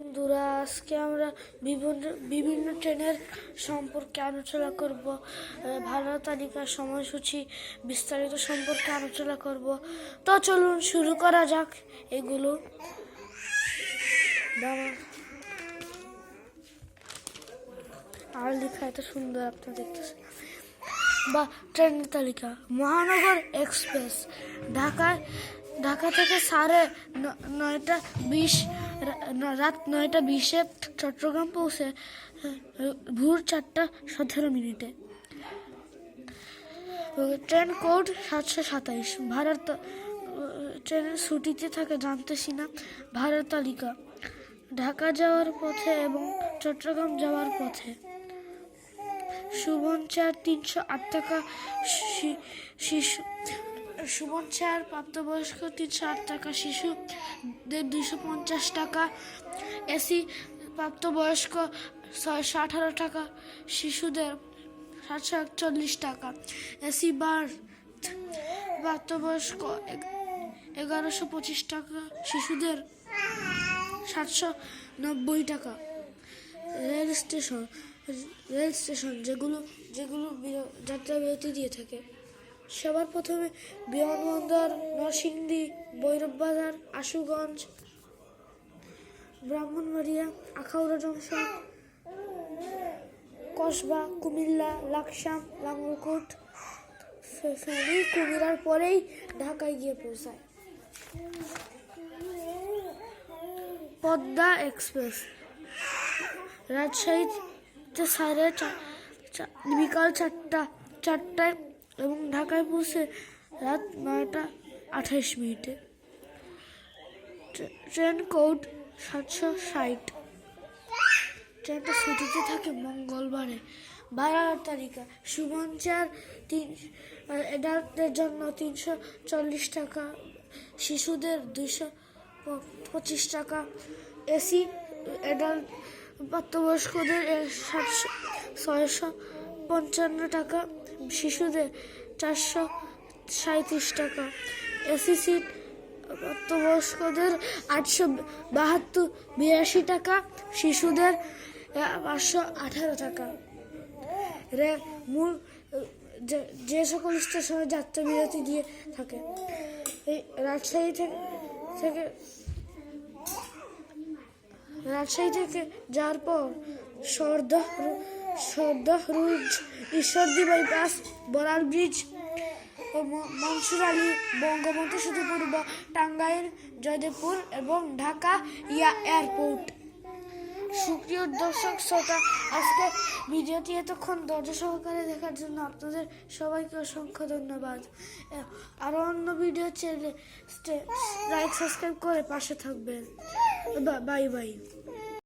বন্ধুরা, আজকে আমরা বিভিন্ন বিভিন্ন ট্রেনের সম্পর্কে আলোচনা করব। ভাড়া তালিকা সময়সূচি বিস্তারিত সম্পর্কে আলোচনা করব। তো চলুন শুরু করা যাক এগুলো। আর লেখা এত সুন্দর আপনারা দেখতেছেন। বা ট্রেনের তালিকা। মহানগর এক্সপ্রেস। ঢাকায়, ঢাকা থেকে সাড়ে নয়টা বিশ রাত নয়টা বিশে চট্টগ্রাম পৌঁছে ভোর চারটা সতেরো মিনিটে। ট্রেন কোড সাতশো সাতাইশ। ভাড়ার ট্রেনের ছুটিতে থাকে জানতেছি না ভাড়ার তালিকা। ঢাকা যাওয়ার পথে এবং চট্টগ্রাম যাওয়ার পথে। সুমন চার তিনশো আট টাকা শিশু সুমন চার প্রাপ্তবয়স্ক তিনশো আট টাকা, শিশুদের দুশো পঞ্চাশ টাকা, এসি প্রাপ্তবয়স্ক ছয়শো আঠারো টাকা, শিশুদের সাতশো একচল্লিশ টাকা, এসি বার প্রাপ্তবয়স্ক এগারোশো পঁচিশ টাকা, শিশুদের সাতশো নব্বই টাকা। রেল স্টেশন রেল স্টেশন যেগুলো যেগুলো যাত্রা বিরতি দিয়ে থাকে। সবার প্রথমে বিমানবন্দর, নরসিংদী ভৈরব বাজার আশুগঞ্জ, ব্রাহ্মণবাড়িয়া, আখাউড়া জংশন, কসবা, কুমিল্লা, লাকসাম, লাঙ্গলকোট, ফে- ফেনী কুমিরার পরেই ঢাকায় গিয়ে পৌঁছায়। পদ্মা এক্সপ্রেস। রাজশাহীতে সাড়ে বিকাল চারটা চারটায় এবং ঢাকায় পৌঁছে রাত নয়টা আঠাইশ মিনিটে। ট্রেন কোড সাতশো ষাট। ট্রেনটা ছুটিতে থাকে মঙ্গলবারে। ভাড়ার তালিকা সুমন চার তিন এডাল্টদের জন্য তিনশো চল্লিশ টাকা, শিশুদের দুইশো পঁচিশ টাকা এসি এডাল্ট প্রাপ্তবয়স্কদের সাতশো ছয়শো পঞ্চান্ন টাকা শিশুদের চারশো সাঁত্রিশ টাকা। এসি সিট প্রাপ্তবয়স্কদের আটশো বাহাত্তর, বিরাশি টাকা, শিশুদের পাঁচশো আঠারো টাকা। রে মূল, যে- সকল স্টেশনে যাত্রা বিরতি দিয়ে থাকে। এই রাজশাহী থেকে থেকে, রাজশাহী থেকে যাওয়ার পর সর্দাহ সর্দাহ রুজ ঈশ্বরদী বাইপাস বড়াল ব্রিজ ও মনসুর আলী, বঙ্গবন্ধু সেতু পূর্ব, টাঙ্গাইল, জয়দেবপুর এবং ঢাকা ইয়া এয়ারপোর্ট। সুপ্রিয় দর্শক, শ্রোতা আজকে ভিডিওটি এতক্ষণ ধৈর্য সহকারে দেখার জন্য আপনাদের সবাইকে অসংখ্য ধন্যবাদ। আরও অন্য ভিডিও চ্যানেলে লাইক, সাবস্ক্রাইব করে পাশে থাকবেন। Bye bye.